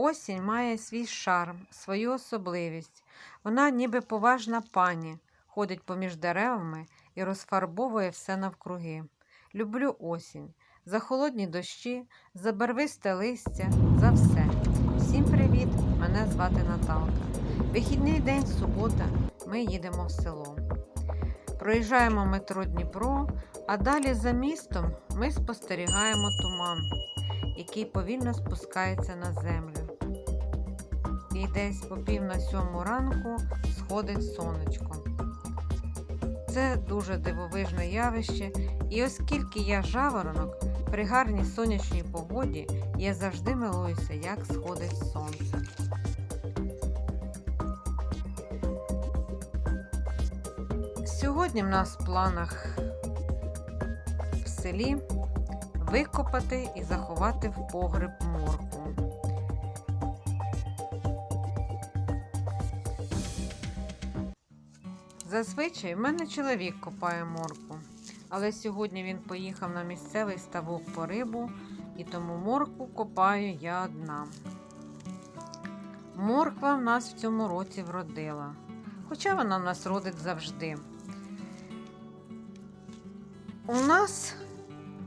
Осінь має свій шарм, свою особливість. Вона ніби поважна пані, ходить поміж деревами і розфарбовує все навкруги. Люблю осінь, за холодні дощі, за барвисте листя, за все. Всім привіт! Мене звати Наталка. Вихідний день, субота, ми їдемо в село. Проїжджаємо метро Дніпро, а далі за містом ми спостерігаємо туман, який повільно спускається на землю. Десь по пів на сьому ранку сходить сонечко. Це дуже дивовижне явище, і оскільки я жаворонок, при гарній сонячній погоді я завжди милуюся, як сходить сонце. Сьогодні в нас в планах в селі викопати і заховати в погреб моркву. Зазвичай в мене чоловік копає моркву, але сьогодні він поїхав на місцевий ставок по рибу, і тому моркву копаю я одна. Морква в нас в цьому році вродила, хоча вона в нас родить завжди. У нас,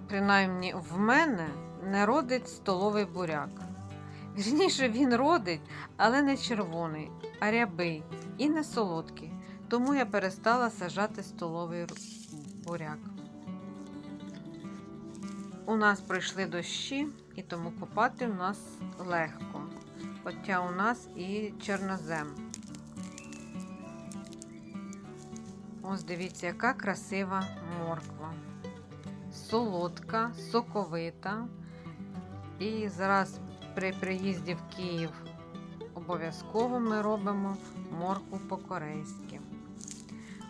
принаймні в мене, не родить столовий буряк. Вірніше, він родить, але не червоний, а рябий і не солодкий. Тому я перестала сажати столовий буряк. У нас пройшли дощі, і тому копати у нас легко. Хоча у нас і чорнозем. Ось дивіться, яка красива морква. Солодка, соковита. І зараз при приїзді в Київ обов'язково ми робимо моркву по-корейськи.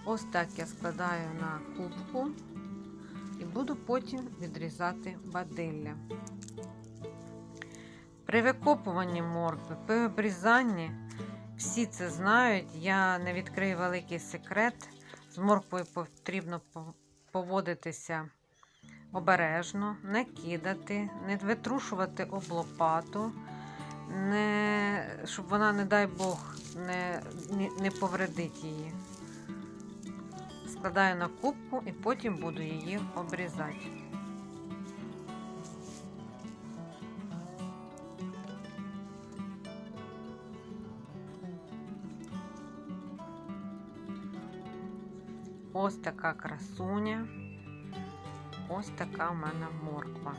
Ось так я складаю на кубку і буду потім відрізати бадилля. При викопуванні моркви, при обрізанні всі це знають. Я не відкрию великий секрет. З морквою потрібно поводитися обережно, не кидати, не витрушувати об лопату, не, щоб вона, не дай Бог, не, не повредить її. Складаю на кубку і потім буду її обрізати. Ось така красуня. Ось така в мене морква.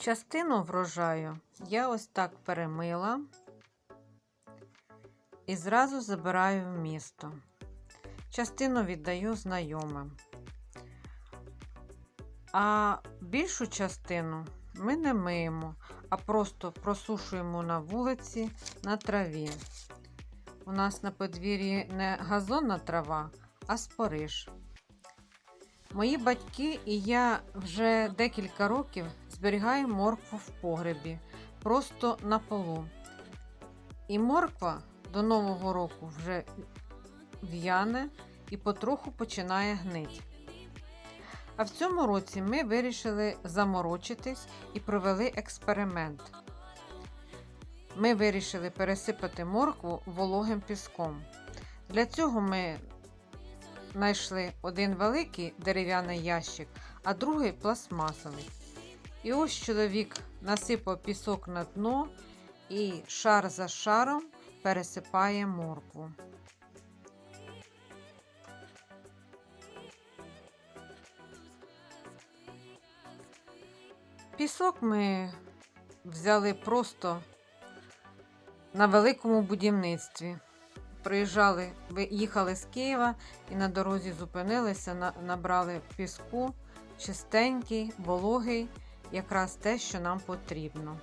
Частину врожаю я ось так перемила і зразу забираю в місто. частину віддаю знайомим. А більшу частину ми не миємо, а просто просушуємо на вулиці на траві. У нас на подвір'ї не газонна трава, а спориш. Мої батьки і я вже декілька років зберігаю моркву в погребі, просто на полу. І морква до Нового року вже в'яне і потроху починає гнить. А в цьому році ми вирішили заморочитись і провели експеримент. Ми вирішили пересипати моркву вологим піском. Для цього ми знайшли один великий дерев'яний ящик, а другий пластмасовий. І ось чоловік насипав пісок на дно і шар за шаром пересипає моркву. Пісок ми взяли просто на великому будівництві. Приїжджали, їхали з Києва і на дорозі зупинилися, на- набрали піску, чистенький, вологий, якраз те, що нам потрібно.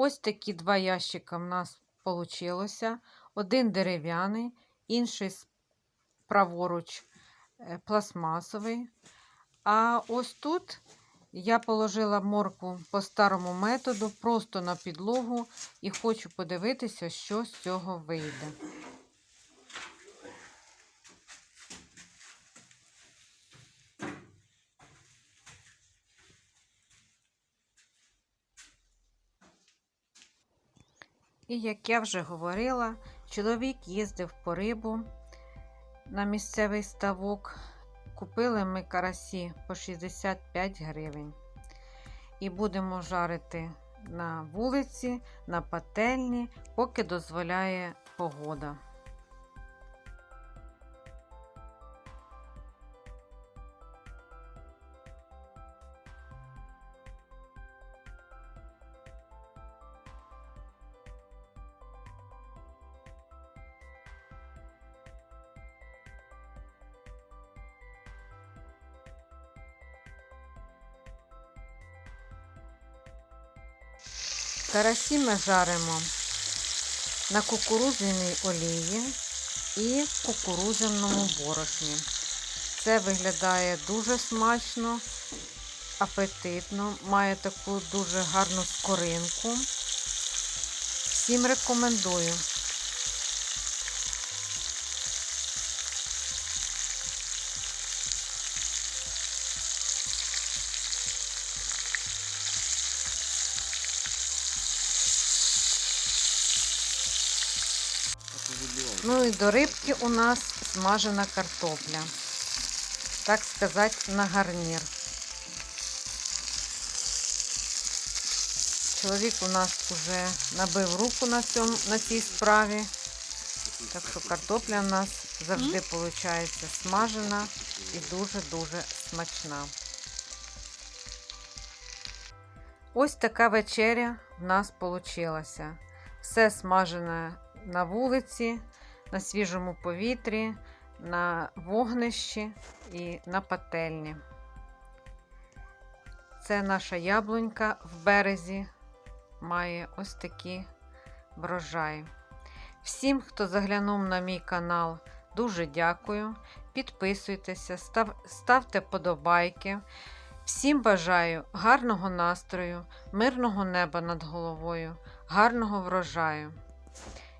Ось такі два ящика в нас вийшло. Один дерев'яний, інший праворуч е, пластмасовий. А ось тут я положила моркву по старому методу, просто на підлогу, і хочу подивитися, що з цього вийде. І як я вже говорила, чоловік їздив по рибу на місцевий ставок. Купили ми карасі по 65 гривень. І будемо жарити на вулиці, на пательні, поки дозволяє погода. Карасі ми жаримо на кукурудзяній олії і кукурудзяному борошні. Це виглядає дуже смачно, апетитно, має таку дуже гарну скоринку. Всім рекомендую. Ну і до рибки у нас смажена картопля. Так сказати, на гарнір. Чоловік у нас вже набив руку на, цьому, на цій справі. Так що картопля у нас завжди виходить смажена і дуже-дуже смачна. Ось така вечеря в нас вийшла. Все смажене на вулиці, на свіжому повітрі, на вогнищі і на пательні. Це наша яблунька в березі має ось такі врожаї. Всім, хто заглянув на мій канал, дуже дякую. Підписуйтеся, став, ставте подобайки. Всім бажаю гарного настрою, мирного неба над головою, гарного врожаю.